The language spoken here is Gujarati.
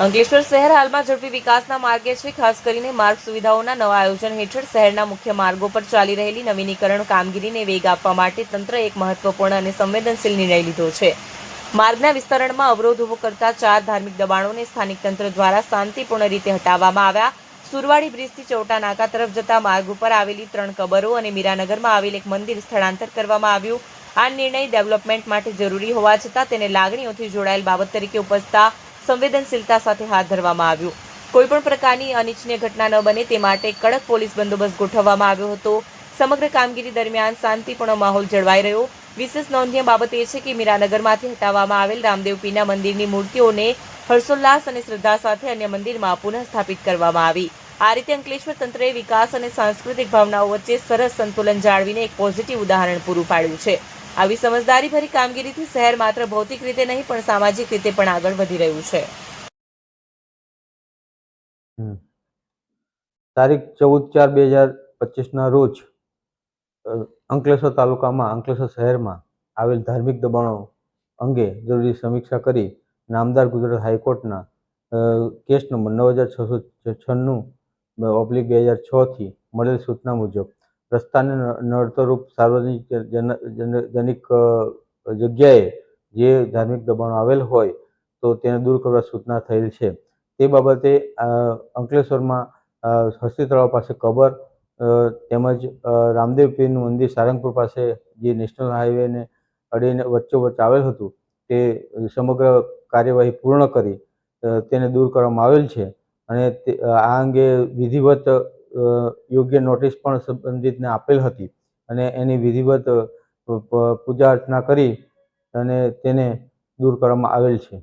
અંકલેશ્વર શહેર હાલમાં ઝડપી વિકાસના માર્ગે છે, ખાસ કરીને માર્ગ સુવિધાઓના નવા આયોજન હેઠળ શહેરના મુખ્ય માર્ગો પર ચાલી રહેલી નવીનીકરણ કામગીરીને વેગ આપવા માટે તંત્ર એક મહત્વપૂર્ણ અને સંવેદનશીલ નિર્ણય લીધો છે. માર્ગના વિસ્તરણમાં અવરોધ ઊભો કરતા ચાર ધાર્મિક દબાણોને સ્થાનિક તંત્ર દ્વારા શાંતિપૂર્ણ રીતે હટાવવામાં આવ્યા. સુરવાડી બ્રિજથી ચૌટા નાકા તરફ જતા માર્ગ ઉપર આવેલી ત્રણ કબરો અને મીરાનગરમાં આવેલ એક મંદિર સ્થળાંતર કરવામાં આવ્યું. આ નિર્ણય ડેવલપમેન્ટ માટે જરૂરી હોવા છતાં તેને લાગણીઓથી જોડાયેલ બાબત તરીકે ઉપજતા સંવેદનશીલતા સાથે હાથ ધરવામાં આવ્યું. કોઈપણ પ્રકારની અનિચ્છનીય ઘટના ન બને તે માટે કડક પોલીસ બંદોબસ્ત ગોઠવવામાં આવ્યો હતો. સમગ્ર કામગીરી દરમિયાન શાંતિપૂર્ણ માહોલ જળવાઈ રહ્યો. વિશેષ નોંધનીય બાબત એ છે કે મીરાનગરમાંથી હટાવવામાં આવેલ રામદેવપીના મંદિરની મૂર્તિઓને હર્ષોલ્લાસ અને શ્રદ્ધા સાથે અન્ય મંદિરમાં પુનઃ સ્થાપિત કરવામાં આવી. આ રીતે અંકલેશ્વર તંત્રએ વિકાસ અને સાંસ્કૃતિક ભાવનાઓ વચ્ચે સરસ સંતુલન જાળવીને એક પોઝિટિવ ઉદાહરણ પૂરું પાડ્યું છે. આવી સમજદારીભરી કામગીરીથી શહેર માત્ર ભૌતિક રીતે નહીં, પણ સામાજિક રીતે પણ આગળ વધી રહ્યું છે. તારીખ ચૌદ ચાર બે હજાર પચીસના રોજ અંકલેશ્વર તાલુકામાં, અંકલેશ્વર શહેરમાં આવેલ ધાર્મિક દબાણો અંગે જરૂરી સમીક્ષા કરી નામદાર ગુજરાત હાઈકોર્ટના કેસ નંબર નવ હજાર છસો છન્નું ઓબ્લિક બે હજાર છથી મળેલ સૂચના મુજબ રસ્તાને નડતરરૂપ સાર્વજનિક જન- જન- જનિક જગ્યાએ જે ધાર્મિક દબાણો આવેલ હોય તો તેને દૂર કરવા સૂચના થયેલ છે. તે બાબતે અંકલેશ્વરમાં હસ્તી તળાવ પાસે કબર તેમજ રામદેવપીરનું રામદેવ પીરનું મંદિર સારંગપુર પાસે જે નેશનલ હાઈવેને અડીને વચ્ચોવચ્ચ આવેલ હતું, તે સમગ્ર કાર્યવાહી પૂર્ણ કરી તેને દૂર કરવામાં આવેલ છે. અને આ અંગે વિધિવત યોગ્ય નોટિસ પણ સંબંધિતને આપેલ હતી અને એની વિધિવત પૂજા અર્ચના કરી અને તેને દૂર કરવામાં આવેલ છે.